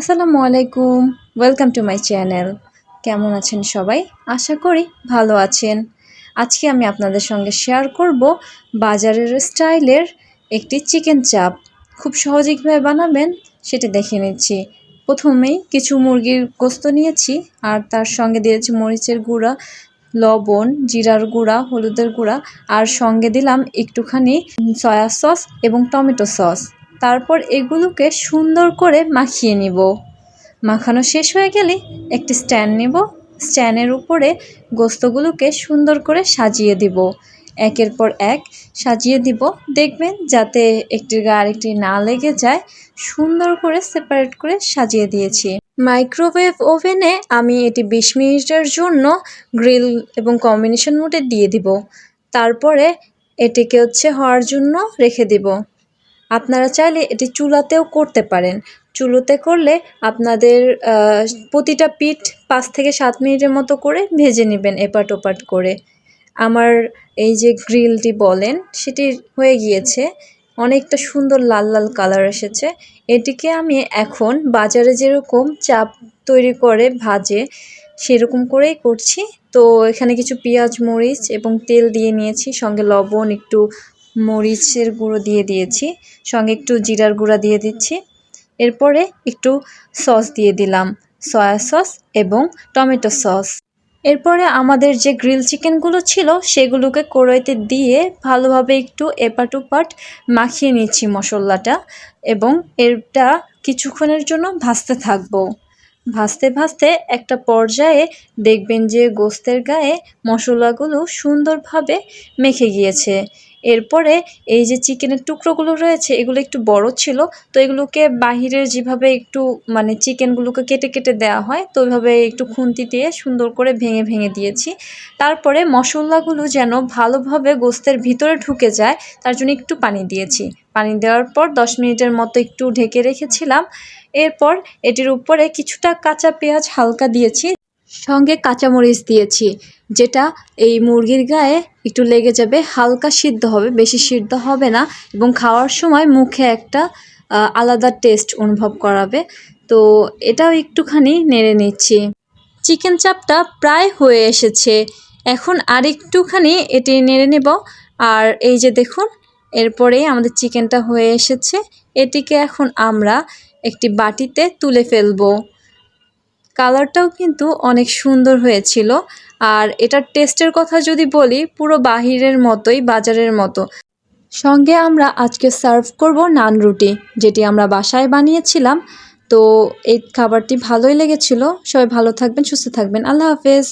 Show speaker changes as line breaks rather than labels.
আসসালামু আলাইকুম। Welcome to my channel কেমন আছেন সবাই? আশা করি ভালো আছেন। আজকে আমি আপনাদের সঙ্গে শেয়ার করব বাজারের স্টাইলের একটি চিকেন চাপ খুব সহজে কীভাবে বানাবেন সেটা দেখে নিচ্ছি। প্রথমেই কিছু মুরগির গোস্ত নিয়েছি, আর তার সঙ্গে দিয়েছি মরিচের গুঁড়া, লবণ, জিরার গুঁড়া, হলুদের গুঁড়া, আর সঙ্গে দিলাম একটুখানি সয়া সস এবং টমেটো সস তারপর এগুলোকে সুন্দর করে মাখিয়ে নিব। মাখানো শেষ হয়ে গেলে একটি স্ট্যান্ড নেব। স্ট্যান্ডের উপরে গোস্তগুলোকে সুন্দর করে সাজিয়ে দিব। একের পর এক সাজিয়ে দিব। দেখবেন যাতে একটির গা আরেকটি না লেগে যায়, সুন্দর করে সেপারেট করে সাজিয়ে দিয়েছি। মাইক্রোওয়েভ ওভেনে আমি এটি বিশ মিনিটের জন্য গ্রিল এবং কম্বিনেশন মোডে দিয়ে দিব। তারপরে এটিকে হচ্ছে হওয়ার জন্য রেখে দিব। আপনারা চাইলে এটি চুলাতেও করতে পারেন। চুলোতে করলে আপনাদের প্রতিটা পিঠ পাঁচ থেকে সাত মিনিটের মতো করে ভেজে নেবেন এপাট ওপাট করে। আমার এই যে গ্রিলটি বলেন, সেটি হয়ে গিয়েছে। অনেকটা সুন্দর লাল লাল কালার এসেছে। এটিকে আমি এখন বাজারে যেরকম চাপ তৈরি করে ভাজে, সেরকম করেই করছি। তো এখানে কিছু পেঁয়াজ, মরিচ এবং তেল দিয়ে নিয়েছি। সঙ্গে লবণ, একটু মরিচের গুঁড়ো দিয়ে দিয়েছি। সঙ্গে একটু জিরার গুঁড়া দিয়ে দিচ্ছি। এরপরে একটু সস দিয়ে দিলাম, সয়া সস এবং টমেটো সস। এরপরে আমাদের যে গ্রিল চিকেনগুলো ছিল, সেগুলোকে কড়াইতে দিয়ে ভালোভাবে একটু এপাট ওপাট মাখিয়ে নিচ্ছি মশলাটা এবং এরটা কিছুক্ষণের জন্য ভাজতে থাকব। ভাজতে ভাজতে একটা পর্যায়ে দেখবেন যে গোস্তের গায়ে মশলাগুলো সুন্দরভাবে মেখে গিয়েছে। এরপরে এই যে চিকেনের টুকরোগুলো রয়েছে, এগুলো একটু বড় ছিল, তো এগুলোকে বাহিরের যেভাবে একটু মানে চিকেনগুলোকে কেটে কেটে দেওয়া হয়, তো ওইভাবে একটু খুন্তি দিয়ে সুন্দর করে ভেঙে ভেঙে দিয়েছি। তারপরে মশলাগুলো যেন ভালোভাবে গোস্তের ভিতরে ঢুকে যায়, তার জন্য একটু পানি দিয়েছি। পানি দেওয়ার পর দশ মিনিটের মতো একটু ঢেকে রেখেছিলাম। এরপর এটির উপরে কিছুটা কাঁচা পেঁয়াজ হালকা দিয়েছি। সঙ্গে কাঁচামরিচ দিয়েছি, যেটা এই মুরগির গায়ে একটু লেগে যাবে, হালকা সিদ্ধ হবে, বেশি সিদ্ধ হবে না এবং খাওয়ার সময় মুখে একটা আলাদা টেস্ট অনুভব করাবে। তো এটাও একটুখানি নেড়ে নিচ্ছি। চিকেন চাপটা প্রায় হয়ে এসেছে। এখন আরেকটুখানি এটি নেড়ে নেব। আর এই যে দেখুন, এরপরেই আমাদের চিকেনটা হয়ে এসেছে। এটিকে এখন আমরা একটি বাটিতে তুলে ফেলব। কালারটাও কিন্তু অনেক সুন্দর হয়েছিল। আর এটার টেস্টের কথা যদি বলি, পুরো বাহিরের মতোই, বাজারের মতো। সঙ্গে আমরা আজকে সার্ভ করব নান রুটি, যেটি আমরা বাসায় বানিয়েছিলাম। তো এই খাবারটি ভালোই লেগেছিল। সবাই ভালো থাকবেন, সুস্থ থাকবেন। আল্লাহ হাফেজ।